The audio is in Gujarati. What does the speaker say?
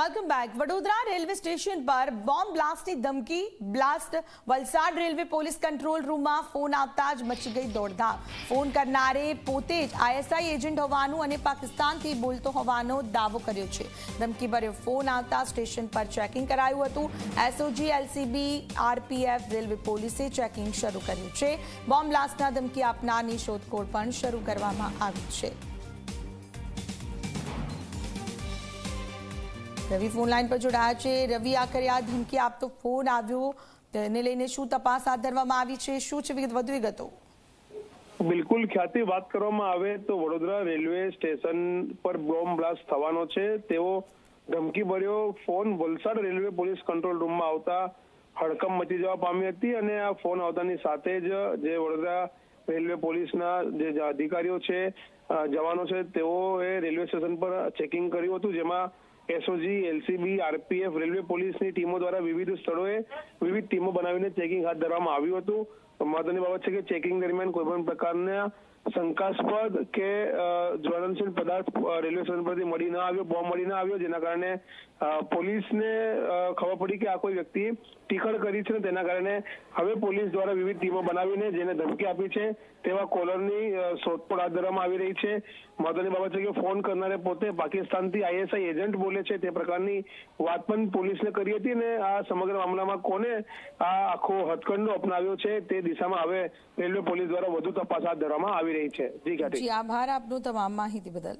Welcome back Vadodara railway station પર બોમ્બ બ્લાસ્ટની ધમકી blast Valsad railway police control રૂમમાં ફોન આવતા જ મચી ગઈ દોડધામ ફોન કરનારે પોતે જ આઈએસઆઈ એજન્ટ હોવાનું અને પાકિસ્તાનથી બોલતો હોવાનો દાવો કર્યો છે ધમકી ભર્યો ફોન આવતા સ્ટેશન પર ચેકિંગ કરાયું હતું એસઓજી એલસીબી આરપીએફ રેલવે પોલીસે ચેકિંગ શરૂ કર્યું છે બોમ્બ બ્લાસ્ટના ધમકી આપનારની શોધખોળ પણ શરૂ કરવામાં આવી છે રવિ ફોન લાઈન પર જોડાયા છે રવિ આખરે આ ધમકી આપતો ફોન આવ્યો તેને લઈને શું તપાસ હાથ ધરવામાં આવી છે શું છે વધુ વિગતો બિલકુલ ખ્યાતિ વાત કરવામાં આવે તો વડોદરા રેલવે સ્ટેશન પર બોમ્બ બ્લાસ્ટ થવાનો છે। તેવો ધમકી ભર્યો, phone Valsad railway police control રૂમમાં આવતા હડકંપ મચી જવા પામી હતી અને આ ફોન આવતાની સાથે જ જે વડોદરા રેલવે પોલીસના જે અધિકારીઓ છે જવાનો છે, તેઓએ રેલવે સ્ટેશન પર ચેકિંગ કર્યું હતું, જેમાં એસઓજી, એલસીબી, આરપીએફ, રેલવે પોલીસની ટીમો દ્વારા વિવિધ સ્થળોએ વિવિધ ટીમો બનાવીને ચેકિંગ હાથ ધરવામાં આવ્યું હતું. મહત્વની બાબત છે કે ચેકિંગ દરમિયાન કોઈ પણ પ્રકારના શંકાસ્પદ કે જ્વલનશીલ પદાર્થ રેલવે સ્ટેશન પરથી મળી ન આવ્યો, બોમ્બ મળી ન આવ્યો, જેના કારણે પોલીસને ખબર પડી કે આ કોઈ વ્યક્તિ ટીખળ કરી છે તેના કારણે હવે પોલીસ દ્વારા વિવિધ ટીમો બનાવીને જેને ધમકી આપી છે, તેવા કોલરની શોધખોળ હાથ ધરવામાં આવી રહી છે. મહત્વની બાબત છે કે ફોન કરનારે પોતે પાકિસ્તાનથી આઈએસઆઈ એજન્ટ બોલે છે. તે પ્રકારની વાત પણ પોલીસને કરી હતી ને આ સમગ્ર મામલામાં કોને આ આખો હથકંડો અપનાવ્યો છે તે દિશામાં હવે રેલવે પોલીસ દ્વારા વધુ તપાસ હાથ ધરવામાં આવી રહી છે. જી આભાર આપનો તમામ માહિતી બદલ.